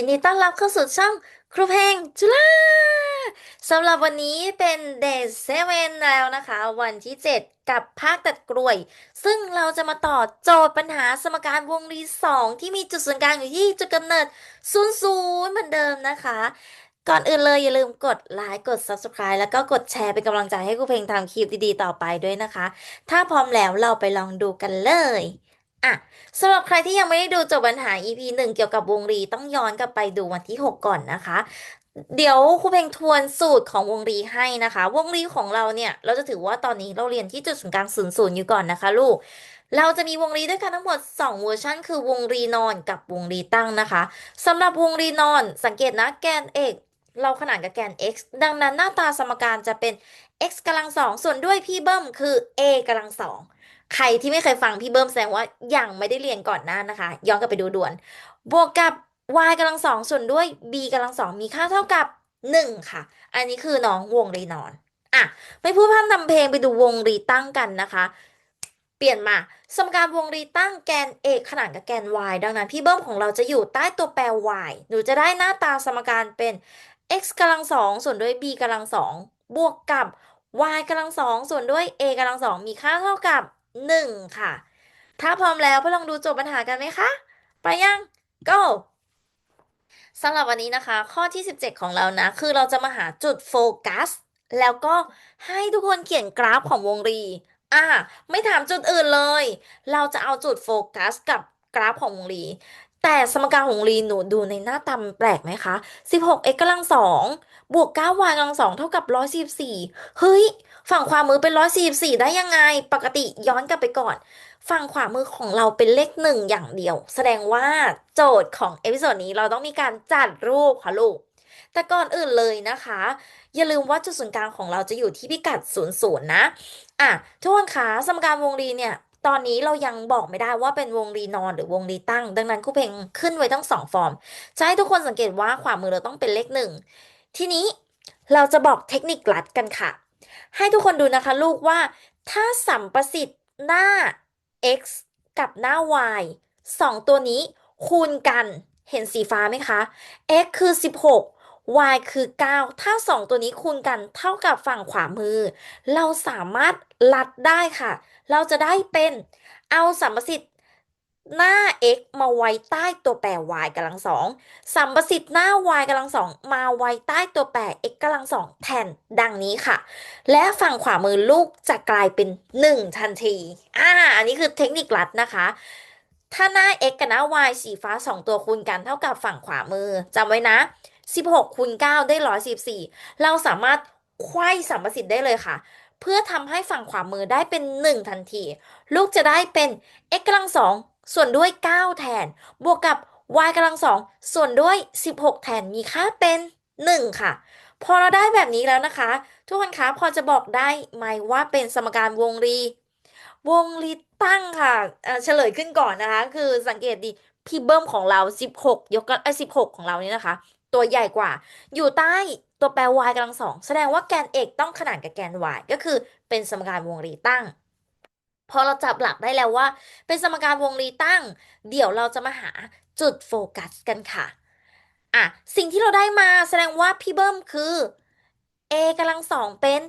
ยินดีต้อนรับเข้าสู่ช่องครูเพลงจุฬาสำหรับวันนี้เป็น Day 7แล้วนะคะ วันที่ 7 กับภาคตัดกรวย ซึ่งเราจะมาต่อโจทย์ปัญหาสมการวงรีสองที่มีจุดศูนย์กลางอยู่ที่จุดกำเนิด0 0เหมือนเดิมนะคะ ก่อนอื่นเลยอย่าลืมกดไลค์กด Subscribe แล้วก็กดแชร์เป็นกำลังใจให้ครูเพลงทำคลิปดีๆ ต่อไปด้วยนะคะ ถ้าพร้อมแล้วเราไปลองดูกันเลย อะสำหรับใครที่ยังไม่ได้ดูจบปัญหา EP หนึ่งเกี่ยวกับวงรีต้องย้อนกลับไปดูวันที่ 6 ก่อนนะคะ เดี๋ยวครูเพลงทวนสูตรของวงรีให้นะคะ วงรีของเราเนี่ย เราจะถือว่าตอนนี้เราเรียนที่จุดศูนย์กลางศูนย์ศูนย์อยู่ก่อนนะคะ ลูก เราจะมีวงรีด้วยกันทั้งหมด 2 เวอร์ชันคือวงรีนอนกับวงรีตั้งนะคะสำหรับวงรีนอนสังเกตนะแกนเอกเราขนานกับแกน x ดังนั้นหน้าตาสมการจะเป็น x กำลังสองส่วนด้วยพีเบิ้มคือ a กำลังสอง ใครที่ไม่เคยฟังพี่เบิ้มแสดงว่ายังไม่ได้เรียนก่อนหน้านะคะ ย้อนกลับไปดูด่วน บวกกับ y กำลังสองส่วนด้วย b กำลังสองมีค่าเท่ากับ1ค่ะ อันนี้คือน้องวงรีนอน อะ ไม่พูดพร่ำทำเพลงไปดูวงรีตั้งกันนะคะ เปลี่ยนมา สมการวงรีตั้งแกน x ขนานกับแกน y ดังนั้น พี่เบิ้มของเราจะอยู่ใต้ตัวแปร y หนูจะได้หน้าตาสมการเป็น x กำลังสองส่วนด้วย b กำลังสองบวกกับ y กำลังสองส่วนด้วย a กำลังสองมีค่าเท่ากับ 1ค่ะ ถ้าพร้อมแล้วไปลองดูโจทย์ปัญหากันไหมคะ ไปยัง go สำหรับวันนี้นะคะ ข้อที่ 17 ของเรานะ คือเราจะมาหาจุดโฟกัส แล้วก็ให้ทุกคนเขียนกราฟของวงรี อ่าไม่ถามจุดอื่นเลย เราจะเอาจุดโฟกัสกับกราฟของวงรี แต่สมการของวงรีหนูดูในหน้าตาแปลกไหมคะ 16x กำลังสองบวก 9y กำลังสองเท่ากับ144เฮ้ย ฝั่งขวามือเป็น144ได้ยังไง ปกติย้อนกลับไปก่อน ฝั่งขวามือของเราเป็นเลขหนึ่งอย่างเดียว แสดงว่าโจทย์ของเอพิโซดนี้เราต้องมีการจัดรูปค่ะลูก แต่ก่อนอื่นเลยนะคะ อย่าลืมว่าจุดศูนย์กลางของเราจะอยู่ที่พิกัด00นย์นะ อะทุกคนคะสมการวงรีเนี่ยตอนนี้เรายังบอกไม่ได้ว่าเป็นวงรีนอนหรือวงรีตั้ง ดังนั้นครูเพลงขึ้นไว้ทั้งสองฟอร์มจะให้ทุกคนสังเกตว่าขวามือเราต้องเป็นเลขหนึ่งทีนี้เราจะบอกเทคนิคลัดกันค่ะ ให้ทุกคนดูนะคะลูกว่าถ้าสัมประสิทธิ์หน้า x กับหน้า y สองตัวนี้คูณกันเห็นสีฟ้าไหมคะ x คือ 16 y คือ 9 ถ้าสองตัวนี้คูณกันเท่ากับฝั่งขวามือ เราสามารถลัดได้ค่ะ เราจะได้เป็นเอาสัมประสิทธิ์ หน้า x มาไว้ใต้ตัวแปร y กำลังสองสัมประสิทธิ์หน้า y กำลังสองมาไว้ใต้ตัวแปร x กำลังสองแทนดังนี้ค่ะ และฝั่งขวามือลูกจะกลายเป็น 1 ทันที อ่า อันนี้คือเทคนิคลัดนะคะ ถ้าหน้า x กับหน้า y สีฟ้า 2 ตัวคูณกันเท่ากับฝั่งขวามือจำไว้นะ 16คูณ9ได้ 114 เราสามารถไขว้สัมประสิทธิ์ได้เลยค่ะเพื่อทำให้ฝั่งขวามือได้เป็น 1 ทันที ลูกจะได้เป็น x กำลังสอง ส่วนด้วย 9 แทน บวกกับ y กำลังสองส่วนด้วย 16 แทนมีค่าเป็น 1 ค่ะ พอเราได้แบบนี้แล้วนะคะ ทุกคนคะพอจะบอกได้ไหมว่าเป็นสมการวงรี วงรีตั้งค่ะเอ่อเฉลยขึ้นก่อนนะคะ คือสังเกตดีพี่เบิ้มของเรา 16 ยกกำลังเอ้16ของเรานี่นะคะ ตัวใหญ่กว่า อยู่ใต้ตัวแปร y กำลังสองแสดงว่าแกน x ต้องขนานกับแกน y ก็คือเป็นสมการวงรีตั้ง พอเราจับหลักได้แล้วว่า เป็นสมการวงรีตั้ง เดี๋ยวเราจะมาหาจุดโฟกัสกันค่ะ อะ สิ่งที่เราได้มาแสดงว่าพี่เบิ้มคือ a กำลังสองเป็น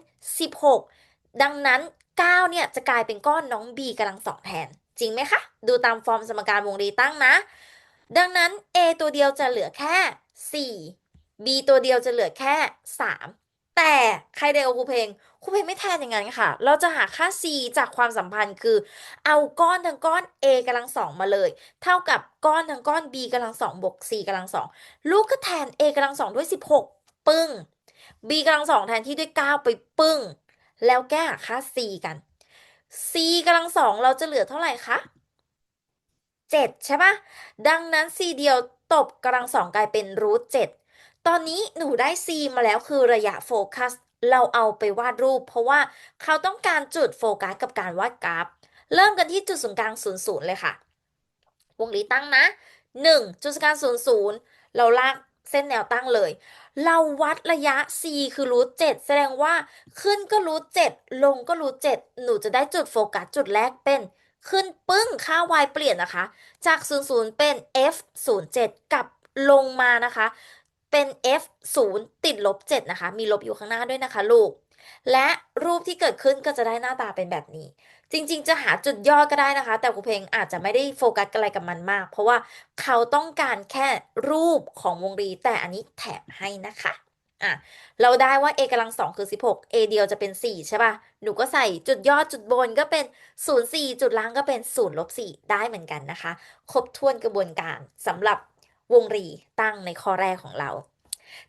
16 ดังนั้น 9 เนี่ยจะกลายเป็นก้อนน้อง b กำลังสองแทน จริงไหมคะ ดูตามฟอร์มสมการวงรีตั้งนะ ดังนั้น a ตัวเดียวจะเหลือแค่ 4 b ตัวเดียวจะเหลือแค่ 3 แต่ใครเดียวครูเพลงครูเพลงไม่แทนอย่างนั้นค่ะ เราจะหาค่า c จากความสัมพันธ์คือ เอาก้อนทั้งก้อน a กำลังสองมาเลย เท่ากับก้อนทั้งก้อน b กำลังสองบวก c กำลังสองลูกก็แทน a กำลังสองด้วย 16 ปึ้ง b กำลังสองแทนที่ด้วย 9 ไปปึ้ง แล้วแก้หาค่า c กัน c กำลังสองเราจะเหลือเท่าไหร่คะ7ใช่ปะดังนั้น c เดียวตบกำลังสองกลายเป็นรูท7 ตอนนี้หนูได้ c มาแล้วคือระยะโฟกัส เราเอาไปวาดรูป เพราะว่าเขาต้องการจุดโฟกัสกับการวาดกราฟ เริ่มกันที่จุดศูนย์กลาง00เลยค่ะ วงรีตั้งนะ 1 จุดศูนย์กลาง00เราลากเส้นแนวตั้งเลย เราวัดระยะ c คือรูท7แสดงว่าขึ้นก็รูท7ลงก็รูท7หนูจะได้จุดโฟกัสจุดแรกเป็น ขึ้นปึ้งค่า y เปลี่ยนนะคะ จาก 00 เป็น f 07กับลงมานะคะ เป็น f 0ติดลบ7นะคะ มีลบอยู่ข้างหน้าด้วยนะคะลูก และรูปที่เกิดขึ้นก็จะได้หน้าตาเป็นแบบนี้ จริงๆ จะหาจุดย่อก็ได้นะคะ แต่ครูเพลงอาจจะไม่ได้โฟกัสอะไรกับมันมาก เพราะว่าเขาต้องการแค่รูปของวงรี แต่อันนี้แถมให้นะคะอะเราได้ว่า a กำลังสองคือ 16 a เดียวจะเป็น 4 ใช่ป่ะ หนูก็ใส่จุดยอดจุดบนก็เป็น 0 4 จุดล่างก็เป็น0ลบ4ได้เหมือนกันนะคะ ครบถ้วนกระบวนการสำหรับ วงรีตั้งในข้อแรกของเรา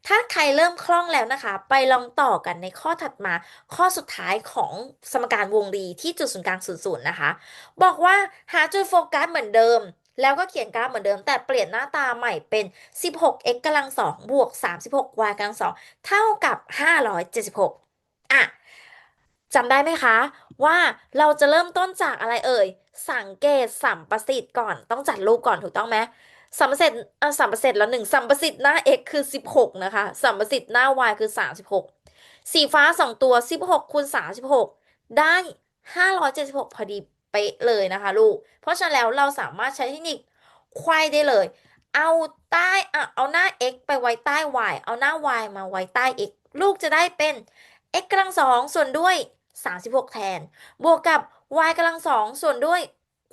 ถ้าใครเริ่มคล่องแล้วนะคะ ไปลองต่อกันในข้อถัดมา ข้อสุดท้ายของสมการวงรีที่จุดศูนย์กลาง00นะคะ บอกว่าหาจุดโฟกัสเหมือนเดิมแล้วก็เขียนกราฟเหมือนเดิมแต่เปลี่ยนหน้าตาใหม่เป็น 16x กำลัง2บวก 36y กำลัง2เท่ากับ 576 อะจำได้ไหมคะ ว่าเราจะเริ่มต้นจากอะไรเอ่ย สังเกตสัมประสิทธิ์ก่อนต้องจัดรูปก่อนถูกต้องไหม สัมประสิทธิ์อะสัมประสิทธิ์แล้วหนึ่งสัมประสิทธิ์หน้า x คือ16นะคะ สัมประสิทธิ์หน้า y คือ36สีฟ้า2ตัว16คูณ36ได้576พอดีเป๊ะเลยนะคะลูก เพราะฉะนั้นแล้วเราสามารถใช้เทคนิคควายได้เลย เอาใต้อะเอาหน้า x ไปไว้ใต้ y เอาหน้า y มาไว้ใต้ x ลูกจะได้เป็น x กำลังสองส่วนด้วย 36 แทน บวกกับ y กำลังสองส่วนด้วย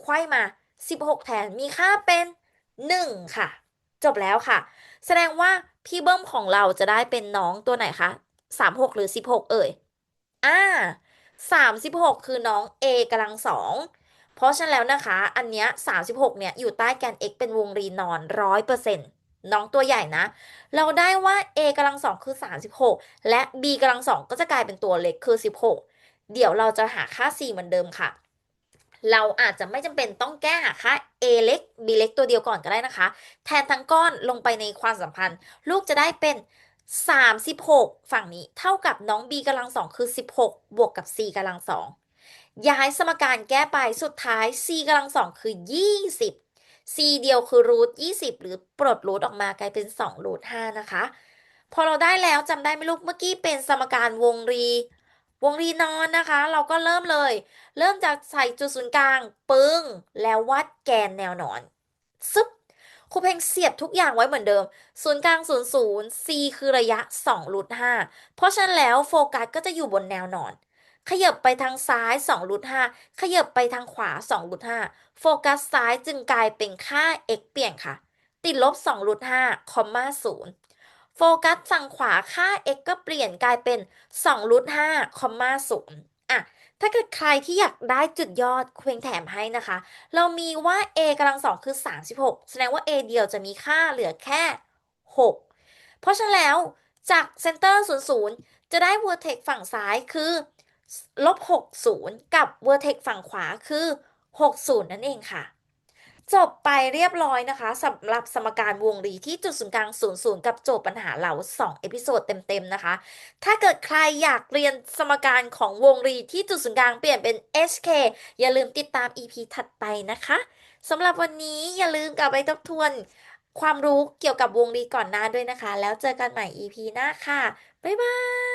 ควายมา 16 แทนมีค่าเป็น 1ค่ะ จบแล้วค่ะ แสดงว่าพี่เบิ้มของเราจะได้เป็นน้องตัวไหนคะ36หกหรือ16เอ่ย อ่า36คือน้อง a กำลังสองเพราะฉะนั้นแล้วนะคะ อันเนี้ย36เนี่ยอยู่ใต้แกน x เป็นวงรีนอน100%น้องตัวใหญ่นะ เราได้ว่า a กำลังสองคือ 36 และ b กำลังสองก็จะกลายเป็นตัวเล็กคือ 16 เดี๋ยวเราจะหาค่า c เหมือนเดิมค่ะ เราอาจจะไม่จำเป็นต้องแก้หาค่า a เล็ก b เล็กตัวเดียวก่อนก็ได้นะคะ แทนทั้งก้อนลงไปในความสัมพันธ์ ลูกจะได้เป็น 36 ฝั่งนี้เท่ากับน้อง b กำลังสองคือ 16 บวกกับ c กำลังสองย้ายสมการแก้ไปสุดท้าย c กำลังสองคือ 20 c เดียวคือรูท20 หรือปลดรูทออกมากลายเป็น2รูท5นะคะ พอเราได้แล้วจำได้ไหมลูกเมื่อกี้เป็นสมการวงรี วงรีนอนนะคะ เราก็เริ่มเลย เริ่มจากใส่จุดศูนย์กลาง ปึ้ง แล้ววัดแกนแนวนอนซึบครูเพลงเสียบทุกอย่างไว้เหมือนเดิม ศูนย์กลาง0 0 c คือระยะ2รูท5เพราะฉะนั้นแล้วโฟกัสก็จะอยู่บนแนวนอน ขยับไปทางซ้าย2รูท5ขยับไปทางขวา2รูท5โฟกัสซ้ายจึงกลายเป็นค่า x เปลี่ยนค่ะ ติดลบ2รูท5คอมมา0 โฟกัสฝั่งขวาค่า x ก็เปลี่ยนกลายเป็น2รูท5คอมมา0อะถ้าเกิดใครที่อยากได้จุดยอดครูเพลงแถมให้นะคะ เรามีว่า a กำลังสองคือ 36 แสดงว่า a เดียวจะมีค่าเหลือแค่ 6 เพราะฉะนั้นแล้วจากเซนเตอร์00 จะได้ vertex ฝั่งซ้ายคือลบ60 กับ vertex ฝั่งขวาคือ 60 นั่นเองค่ะ จบไปเรียบร้อยนะคะสำหรับสมการวงรีที่จุดศูนย์กลาง00กับโจทย์ปัญหาเรา2เอพิโซดเต็มๆนะคะ ถ้าเกิดใครอยากเรียนสมการของวงรีที่จุดศูนย์กลางเปลี่ยนเป็น HK อย่าลืมติดตาม EP ถัดไปนะคะสำหรับวันนี้อย่าลืมกลับไปทบทวน ความรู้เกี่ยวกับวงรีก่อนหน้าด้วยนะคะ แล้วเจอกันใหม่ EP หน้าค่ะ บ๊ายบาย